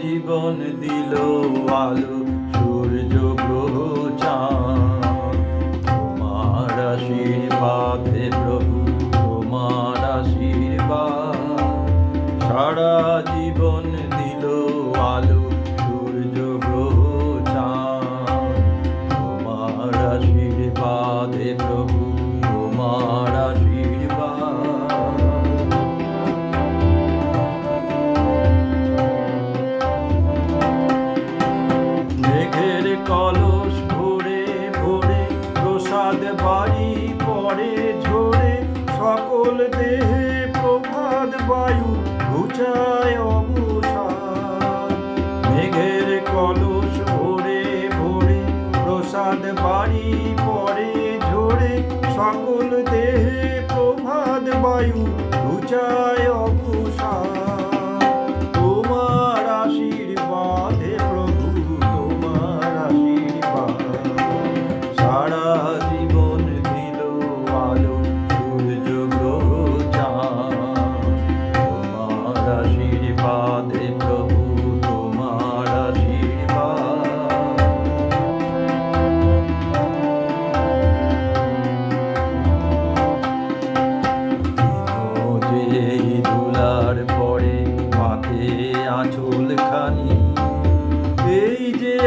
জীবন দিল আলো সূর্য গ্রহ চাঁদ। তোমার আশীর্বাদে প্রভু তোমার আশীর্বাদ। সারা জীবন দিল প্রসাদ বাড়ি পরে ঝরে, সকল দেহে প্রভাত বায়ু ঘুচায় অবসাদ মেঘের কলস ভরে ভরে প্রসাদ বাড়ি পরে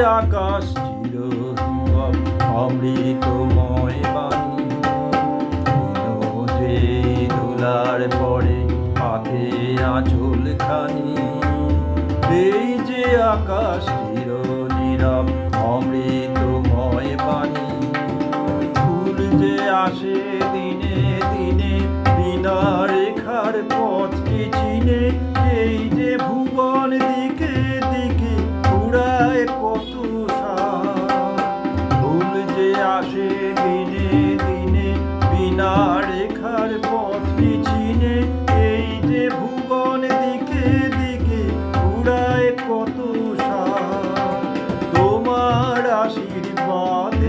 আকাশ চির অমৃতময় বাণী। যে দুলার পরে মাথে আঁচল খানি। এই যে আকাশ চির নীরব অমৃতময় বাণী। ফুল যে আসে দিনে দিনে, বিনা রেখার পথকে চিনে রেখার পথকে চিনে এই যে ভুবন দিকে দিকে ঘুরায় কত সার। তোমার আশীর্বাদ